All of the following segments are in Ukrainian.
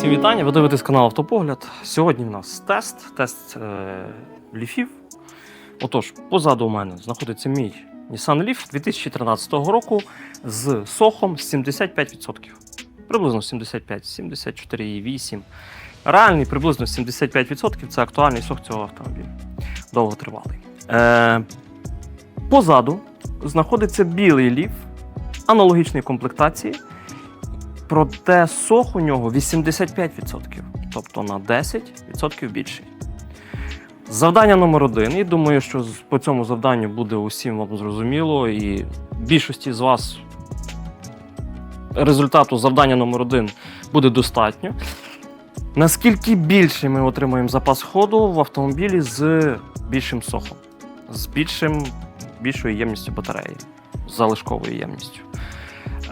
Всім вітання, ви дивитесь канал Автопогляд. Сьогодні в нас тест, тест е, ліфів. Отож, позаду у мене знаходиться мій Nissan Leaf 2013 року з сохом 75%. Приблизно 75, 74,8. Реальний приблизно 75% це актуальний сох цього автомобіля. Довготривалий. Е, позаду знаходиться білий ліф аналогічної комплектації. Проте сох у нього 85%, тобто на 10% більший. Завдання номер один. І думаю, що по цьому завданню буде усім вам зрозуміло, і більшості з вас результату завдання номер один буде достатньо. Наскільки більше ми отримаємо запас ходу в автомобілі з більшим сохом, з більшим, більшою ємністю батареї, з залишковою ємністю.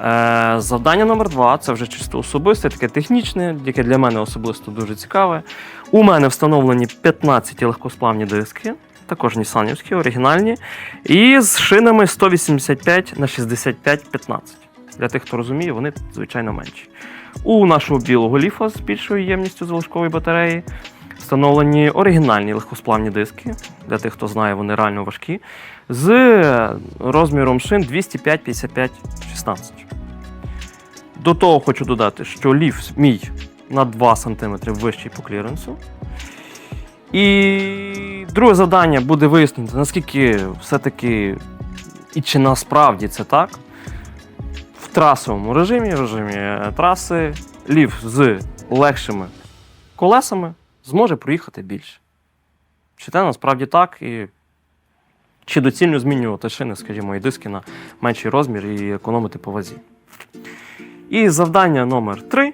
Е, завдання номер два це вже чисто особисте, таке технічне, яке для мене особисто дуже цікаве. У мене встановлені 15 легкосплавні диски, також нісанівські, оригінальні, і з шинами 185 на 65 15. Для тих, хто розуміє, вони звичайно менші. У нашого білого ліфа з більшою ємністю залишкової батареї встановлені оригінальні легкосплавні диски. Для тих, хто знає, вони реально важкі. З розміром шин 205, 55, 16. До того хочу додати, що ліф мій на 2 см вищий по кліренсу. І друге завдання буде вияснити, наскільки все-таки і чи насправді це так. В трасовому режимі, в режимі е, траси, ліф з легшими колесами зможе проїхати більше. Чи це насправді так, і чи доцільно змінювати шини, скажімо, і диски на менший розмір і економити по вазі. І завдання номер 3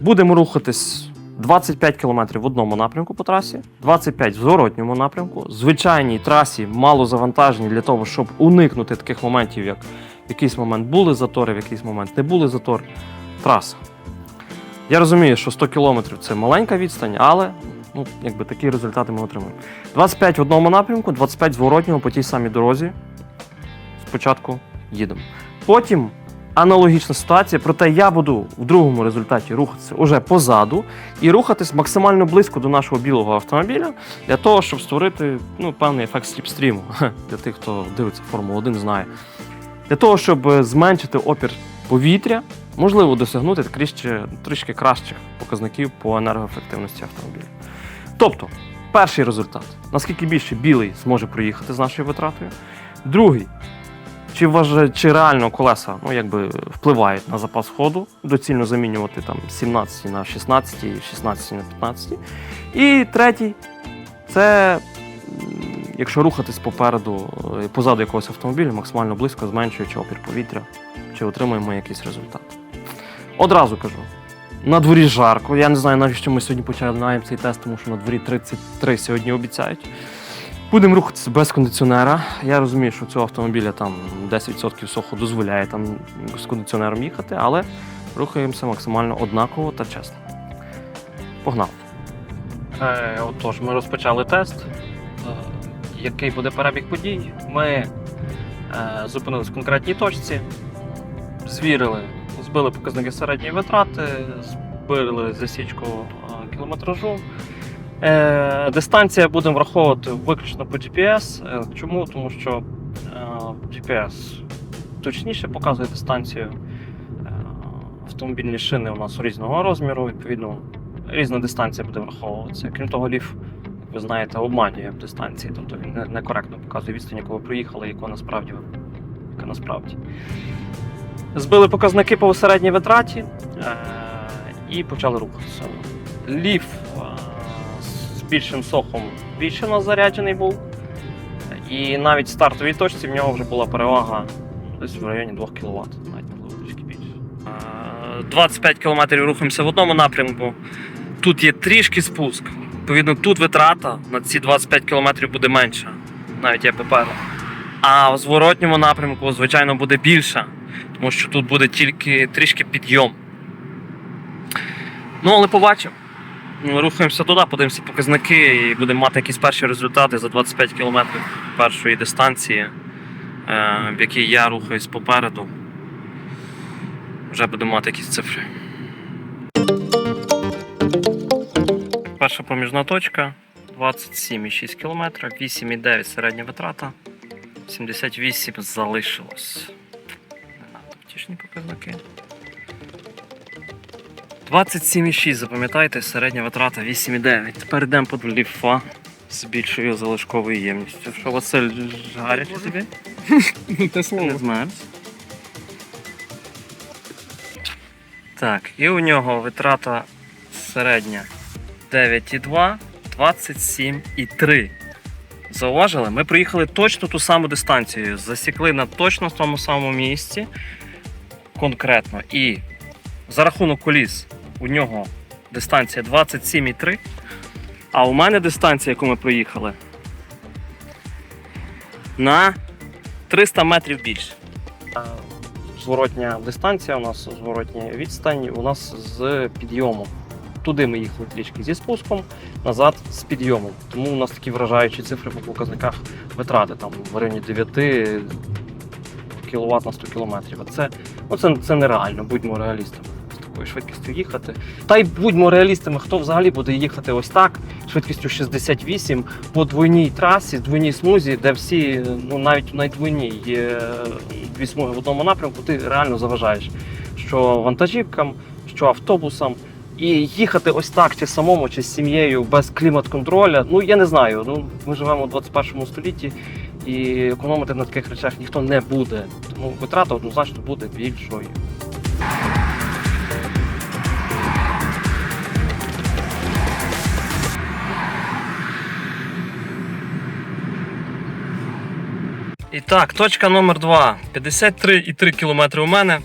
Будемо рухатись 25 км в одному напрямку по трасі, 25 в зворотньому напрямку. Звичайній трасі мало завантажені для того, щоб уникнути таких моментів, як в якийсь момент були затори, в якийсь момент не були затори. Траса. Я розумію, що 100 км це маленька відстань, але ну, якби такі результати ми отримуємо. 25 в одному напрямку, 25 в зворотньому по тій самій дорозі. Спочатку їдемо. Потім аналогічна ситуація, проте я буду в другому результаті рухатися уже позаду і рухатись максимально близько до нашого білого автомобіля для того, щоб створити ну, певний ефект сліпстріму. Для тих, хто дивиться Формулу 1, знає. Для того, щоб е, зменшити опір повітря, можливо досягнути трішки, трішки кращих показників по енергоефективності автомобіля. Тобто, перший результат: наскільки більше білий зможе проїхати з нашою витратою. Другий, чи, вважає, чи реально колеса ну, якби, впливають на запас ходу, доцільно замінювати там 17 на 16, 16 на 15. І третій це якщо рухатись попереду, е, позаду якогось автомобіля, максимально близько, зменшуючи опір повітря, чи отримуємо якийсь результат. Одразу кажу. На дворі жарко. Я не знаю, навіщо ми сьогодні починаємо цей тест, тому що на дворі 33 сьогодні обіцяють. Будемо рухатися без кондиціонера. Я розумію, що цього автомобіля там 10% соху дозволяє там з кондиціонером їхати, але рухаємося максимально однаково та чесно. Погнали. Е, отож, ми розпочали тест. Е, який буде перебіг подій? Ми е, зупинились в конкретній точці, звірили, збили показники середньої витрати, збили засічку е, кілометражу. Е, дистанція будемо враховувати виключно по GPS. Е, чому? Тому що е, GPS точніше показує дистанцію. Е, автомобільні шини у нас різного розміру, відповідно, різна дистанція буде враховуватися. Крім того, ліф, як ви знаєте, обманює в дистанції, тобто він некоректно показує відстань, яку ви проїхали, яку насправді яка насправді. Збили показники по середній витраті е, і почали рухатися. Ліф е, більшим сохом більше нас заряджений був. І навіть в стартовій точці в нього вже була перевага десь в районі 2 кВт, навіть можливо трішки більше. Е, 25 км рухаємося в одному напрямку. Тут є трішки спуск. Відповідно, тут витрата на ці 25 км буде менша, навіть я попереду. А в зворотньому напрямку, звичайно, буде більша, тому що тут буде тільки трішки підйом. Ну, але побачимо. Ну, Рухаємося туди, подивимося показники і будемо мати якісь перші результати за 25 км першої дистанції, е, в якій я рухаюсь попереду. Вже будемо мати якісь цифри. Перша проміжна точка 27,6 км, 8,9 середня витрата, 78 залишилось. Не надто втішні показники. 27,6, запам'ятайте, середня витрата 8,9. Тепер йдемо по ліфа з більшою залишковою ємністю. Що, Василь, гаряче тобі? Те Не змерз. Так, і у нього витрата середня 9,2, 27,3. Зауважили? Ми проїхали точно ту саму дистанцію. Засікли на точно тому самому місці. Конкретно. І за рахунок коліс у нього дистанція 27,3. А у мене дистанція, яку ми проїхали, на 300 метрів більше. Зворотня дистанція у нас, зворотня відстань у нас з підйомом. Туди ми їхали трішки зі спуском, назад з підйомом. Тому у нас такі вражаючі цифри по показниках витрати там в районі 9 кВт на 100 км. Це, ну, це, це нереально, будьмо реалістами. Такою швидкістю їхати. Та й будьмо реалістами, хто взагалі буде їхати ось так, швидкістю 68 по двойній трасі, двойній смузі, де всі, ну навіть на двойній є дві смуги в одному напрямку, ти реально заважаєш. Що вантажівкам, що автобусам. І їхати ось так, чи самому, чи з сім'єю без клімат-контроля, ну я не знаю. Ну, ми живемо у 21 столітті і економити на таких речах ніхто не буде. Тому витрата однозначно буде більшою. І так, точка номер 2. 53,3 км у мене,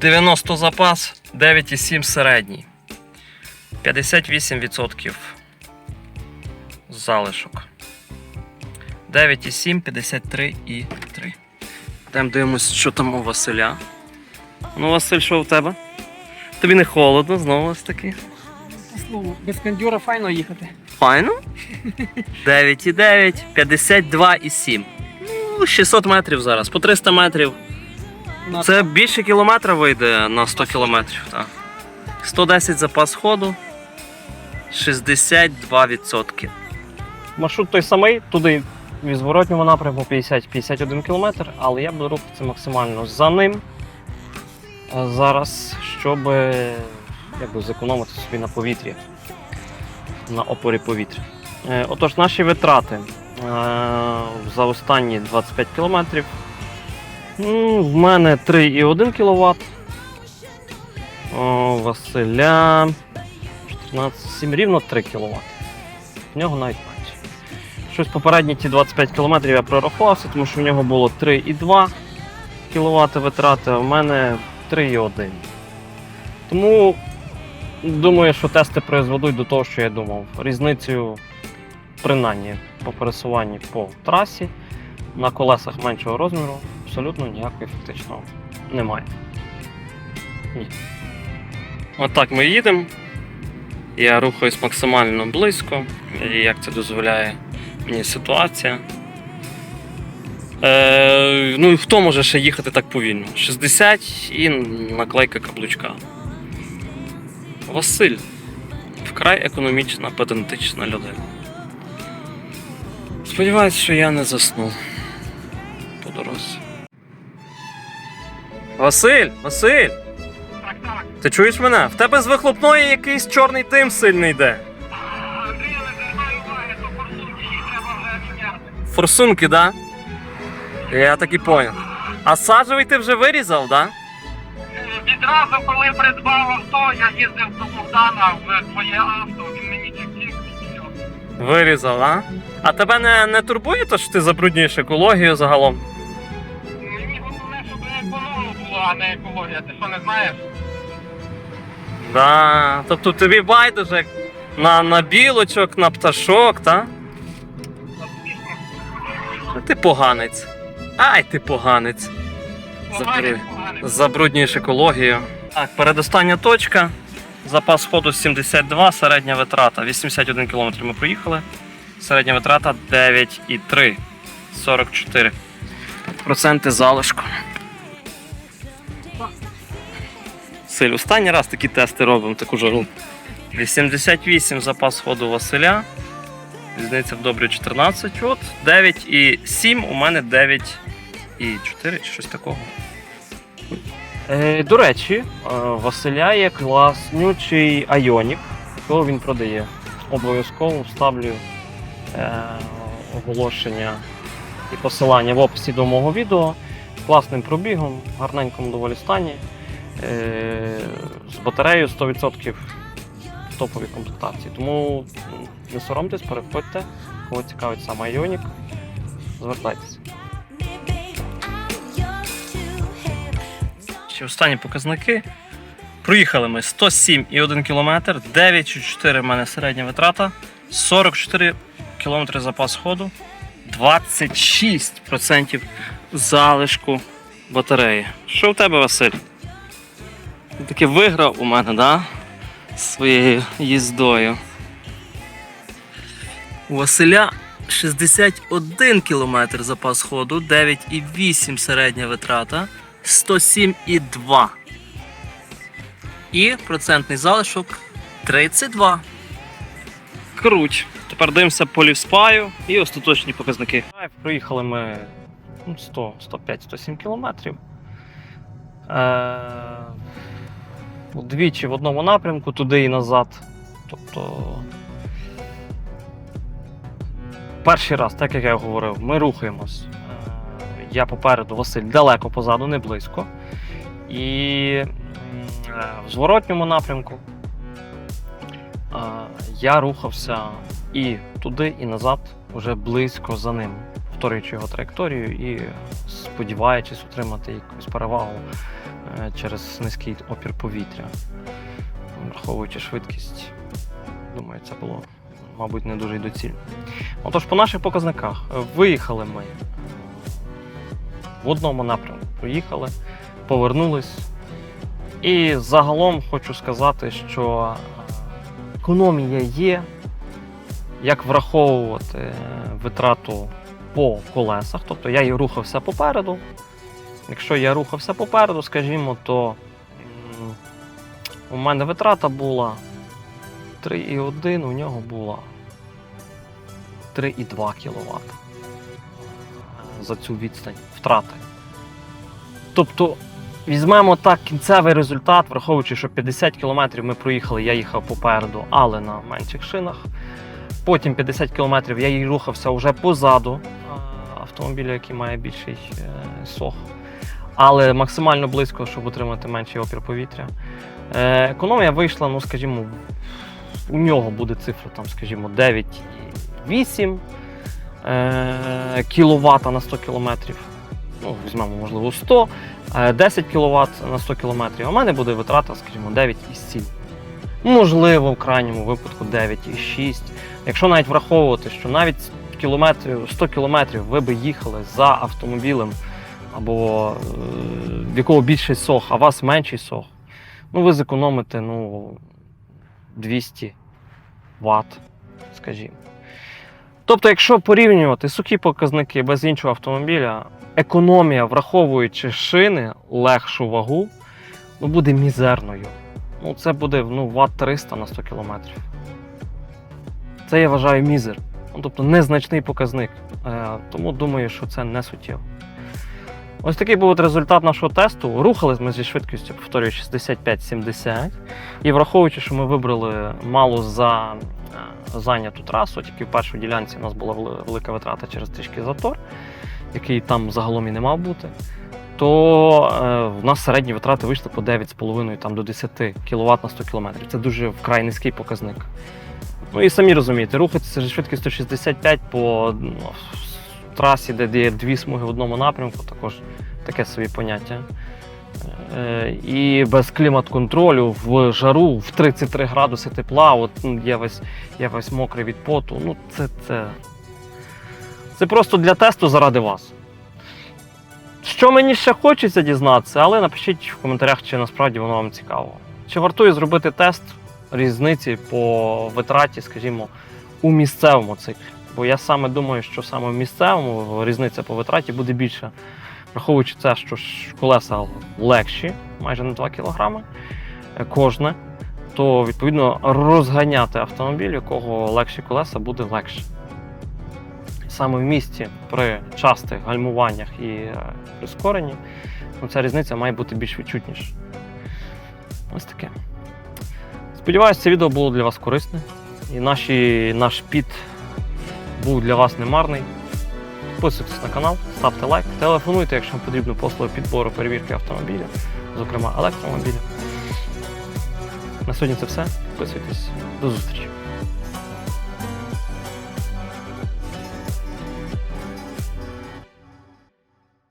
90 запас, 9,7 середній. 58% залишок. 9,7, 53,3. Йдемо дивимось, що там у Василя. Ну, Василь, що у тебе? Тобі не холодно, знову ось таки. Слово. Без кондюра файно їхати. Файно. 9,9, 52,7. Ну, 600 метрів зараз, по 300 метрів. Це більше кілометра вийде на 100 кілометрів. Так. 110 запас ходу, 62%. Маршрут той самий, туди в зворотньому напрямку 50-51 км, але я буду рухатися максимально за ним зараз, щоб е, якби, зекономити собі на повітрі, на опорі повітря. Е, Отож, наші витрати за останні 25 кілометрів Ну, в мене 3,1 кВт. О, Василя 14,7 рівно 3 кВт. В нього навіть менше. Щось попередні ті 25 км я прорахувався, тому що в нього було 3,2 кВт витрати, а в мене 3,1. Тому думаю, що тести призведуть до того, що я думав. Різницею принаймні по пересуванні по трасі на колесах меншого розміру абсолютно ніякої фактично немає. Ні. Отак ми їдемо. Я рухаюсь максимально близько, як це дозволяє мені ситуація. Е, ну і хто може ще їхати так повільно? 60 і наклейка каблучка. Василь. Вкрай економічна, педантична людина. Сподіваюсь, що я не засну по дорозі. Василь, Василь! Так, так. Ти чуєш мене? В тебе з вихлопної якийсь чорний дим сильний йде. Форсунки. Форсунки, да? Я так і понял. А саджевий ти вже вирізав, да? Відразу, коли придбав авто, я їздив до Богдана в твоє авто, Вирізав, а? А тебе не, не турбує то, що ти забруднюєш екологію загалом? Мені головне, щоб економно було, а не екологія. Ти що не знаєш? Да. Тобто тобі байдуже на, на білочок, на пташок, та? Ти поганець. Ай, ти поганець. Поганий. Забруднюєш екологію. Так, передостання точка. Запас ходу 72, середня витрата. 81 км ми проїхали. Середня витрата 9,3. 44. Проценти залишку. Василь, останній раз такі тести робимо, таку жару. 88 запас ходу Василя. Різниця в добрі 14. От 9 і 7, у мене 9 і 4 чи щось такого. Е, до речі, е, Василя є класнючий айонік, якого він продає. Обов'язково вставлю е, оголошення і посилання в описі до мого відео класним пробігом, гарненькому доволі стані. Е, з батареєю 100% в топовій комплектації. Тому не соромтесь, переходьте, кого цікавить саме Ioniq, звертайтеся. Ще останні показники. Проїхали ми 107,1 км, 9,4 в мене середня витрата, 44 км запас ходу, 26% залишку батареї. Що в тебе, Василь? Ти таки виграв у мене, да? Своєю їздою. У Василя 61 км запас ходу, 9,8 середня витрата, 107,2. І процентний залишок 32. Круть. Тепер дивимося по лівспаю і остаточні показники. Проїхали ми ну, 100, 105, 107 кілометрів. Е, Двічі в одному напрямку, туди і назад. Тобто. Перший раз, так як я говорив, ми рухаємось. Я попереду, Василь далеко позаду, не близько. І е, в зворотньому напрямку я рухався і туди, і назад, вже близько за ним, повторюючи його траєкторію і сподіваючись отримати якусь перевагу е, через низький опір повітря. Враховуючи швидкість, думаю, це було, мабуть, не дуже й доцільно. Отож, по наших показниках виїхали ми в одному напрямку, проїхали, повернулись. І загалом хочу сказати, що економія є, як враховувати е, витрату по колесах. Тобто я і рухався попереду. Якщо я рухався попереду, скажімо, то у мене витрата була 3,1, у нього була 3,2 кВт за цю відстань втрати. Тобто, візьмемо так кінцевий результат, враховуючи, що 50 км ми проїхали, я їхав попереду, але на менших шинах. Потім 50 км я їй рухався вже позаду автомобіля, який має більший е, сох, але максимально близько, щоб отримати менший опір повітря. Е, економія вийшла, ну скажімо, у нього буде цифра, там, скажімо, 9,8 е, кВт на 100 км. Ну, візьмемо, можливо, 100, е, 10 кВт на 100 км. А в мене буде витрата, скажімо, 9,7. Можливо, в крайньому випадку 9,6. Якщо навіть враховувати, що навіть кілометрів, 100 кілометрів ви би їхали за автомобілем, або е, в якого більший сох, а вас менший сох, ну ви зекономите ну, 200 Вт, скажімо. Тобто, якщо порівнювати сухі показники без іншого автомобіля, економія, враховуючи шини, легшу вагу, ну, буде мізерною. Ну, це буде ну, Вт 300 на 100 км. Це я вважаю мізер. Ну, тобто незначний показник. Е, тому думаю, що це не суттєво. Ось такий був результат нашого тесту. Рухались ми зі швидкістю, повторюю, 65-70. І враховуючи, що ми вибрали мало за е, зайняту трасу, тільки в першій ділянці у нас була велика витрата через трішки затор, який там загалом і не мав бути. То е, в нас середні витрати вийшли по 9,5 там, до 10 кВт на 100 км. Це дуже вкрай низький показник. Ну і самі розумієте, рухатися зі швидкістю 65 по ну, трасі, де є дві смуги в одному напрямку, також таке собі поняття. Е, І без клімат-контролю в жару в 33 градуси тепла, от ну, я весь, я весь мокрий від поту. Ну, це, це, це просто для тесту заради вас. Що мені ще хочеться дізнатися, але напишіть в коментарях, чи насправді воно вам цікаво. Чи вартує зробити тест різниці по витраті, скажімо, у місцевому циклі? Бо я саме думаю, що саме в місцевому різниця по витраті буде більша, враховуючи це, що колеса легші, майже на 2 кг, е, кожне, то відповідно розганяти автомобіль, у якого легші колеса, буде легше. Саме в місті при частих гальмуваннях і е, прискоренні ну, ця різниця має бути більш відчутніша. Ось таке. Сподіваюсь, це відео було для вас корисне. І наші, наш піт був для вас немарний. Підписуйтесь на канал, ставте лайк, телефонуйте, якщо вам потрібно послуги підбору перевірки автомобіля, зокрема електромобіля. На сьогодні це все. Підписуйтесь. До зустрічі.